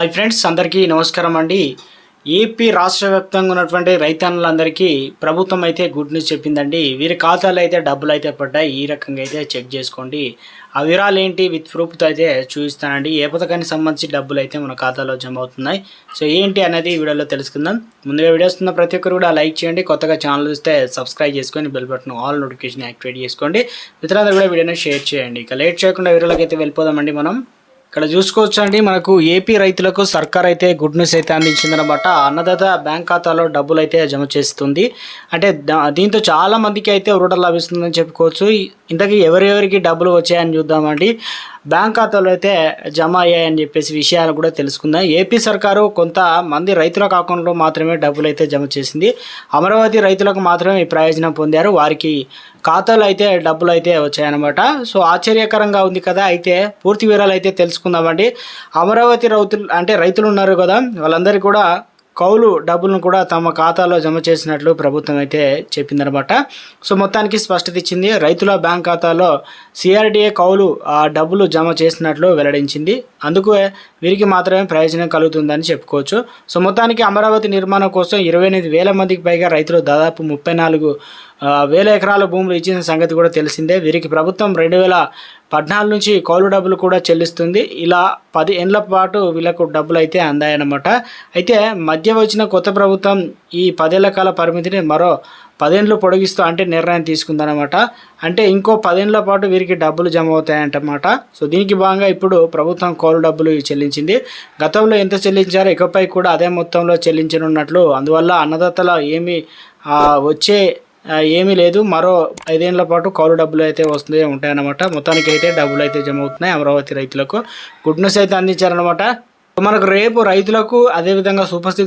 Hi friends అందరికీ నమస్కారం అండి. ఏపీ రాష్ట్ర వ్యాప్తంగా ఉన్నటువంటి రైతన్నులందరికీ ప్రభుత్వం అయితే గుడ్ న్యూస్ చెప్పిందండి. వీరి ఖాతాలో అయితే డబ్బులు అయితే పడ్డాయి. ఈ రకంగా అయితే చెక్ చేసుకోండి. ఆ వివరాలు ఏంటి? విత్ ప్రూఫ్తో అయితే చూపిస్తానండి. ఏ పథకానికి సంబంధించి డబ్బులు అయితే మన ఖాతాలో జమ అవుతున్నాయి? సో ఏంటి అనేది ఈ వీడియోలో తెలుసుకుందాం. ముందుగా వీడియోస్ ఉన్న ప్రతి ఒక్కరు కూడా లైక్ చేయండి. కొత్తగా ఛానల్ చూస్తే సబ్స్క్రైబ్ చేసుకొని bell button all notification activate చేసుకోండి. మిత్రులందరూ కూడా వీడియోని షేర్ చేయండి. ఇక లేట్ చేయకుండా వీడియోలోకి అయితే వెళ్ళిపోదామండి మనం. ఇక్కడ చూసుకోవచ్చు అండి మనకు ఏపీ రైతులకు సర్కార్ అయితే గుడ్ న్యూస్ అయితే అందించిందనమాట అన్నదాత బ్యాంక్ ఖాతాలో డబ్బులు అయితే జమ చేస్తుంది. అంటే దీంతో చాలా మందికి అయితే రుణం లభిస్తుందని చెప్పుకోవచ్చు. ఇంతకీ ఎవరెవరికి డబ్బులు వచ్చాయని చూద్దామండి. బ్యాంక్ ఖాతాలో అయితే జమ అయ్యాయని చెప్పేసి విషయాలు కూడా తెలుసుకుందాం. ఏపీ సర్కారు కొంతమంది రైతుల అకౌంట్లో మాత్రమే డబ్బులు అయితే జమ చేసింది. అమరావతి రైతులకు మాత్రమే ఈ ప్రయోజనం పొందారు. వారికి ఖాతాలో అయితే డబ్బులు అయితే వచ్చాయన్నమాట. సో ఆశ్చర్యకరంగా ఉంది కదా. అయితే పూర్తి వివరాలు అయితే తెలుసుకుందామండి. అమరావతి రైతులు అంటే రైతులు ఉన్నారు కదా. వాళ్ళందరికీ కూడా కౌలు డబ్బులను కూడా తమ ఖాతాలో జమ చేసినట్లు ప్రభుత్వం అయితే చెప్పిందనమాట. సో మొత్తానికి స్పష్టత ఇచ్చింది. రైతుల బ్యాంక్ ఖాతాలో సిఆర్డీఏ కౌలు ఆ డబ్బులు జమ చేసినట్లు వెల్లడించింది. అందుకు వీరికి మాత్రమే ప్రయోజనం కలుగుతుందని చెప్పుకోవచ్చు. సో మొత్తానికి అమరావతి నిర్మాణం కోసం ఇరవై ఎనిమిది వేల మందికి పైగా రైతులు దాదాపు ముప్పై నాలుగు వేల ఎకరాల భూములు ఇచ్చిన సంగతి కూడా తెలిసిందే. వీరికి ప్రభుత్వం రెండు వేల పద్నాలుగు నుంచి కౌలు డబ్బులు కూడా చెల్లిస్తుంది. ఇలా పది ఏళ్ళ పాటు వీళ్ళకు డబ్బులు అయితే అందాయన్నమాట. అయితే మధ్య వచ్చిన కొత్త ప్రభుత్వం ఈ పదేళ్ళ కాల పరిమితిని మరో పదేళ్ళు పొడిగిస్తూ అంటే నిర్ణయం తీసుకుందనమాట అంటే ఇంకో పదేళ్ళ పాటు వీరికి డబ్బులు జమ అవుతాయంటమాట. సో దీనికి భాగంగా ఇప్పుడు ప్రభుత్వం కౌలు డబ్బులు చెల్లించింది. గతంలో ఎంత చెల్లించారో ఇకపై కూడా అదే మొత్తంలో చెల్లించనున్నట్లు. అందువల్ల అన్నదాతల ఏమి వచ్చే ఏమీ లేదు. మరో ఐదేళ్ళ పాటు కౌలు డబ్బులు అయితే వస్తుంది ఉంటాయన్నమాట. మొత్తానికి అయితే డబ్బులు అయితే జమ అవుతున్నాయి అమరావతి రైతులకు. గుడ్ న్యూస్ అయితే అందించారనమాట మనకు రేపు రైతులకు అదేవిధంగా సూపర్ సిక్స్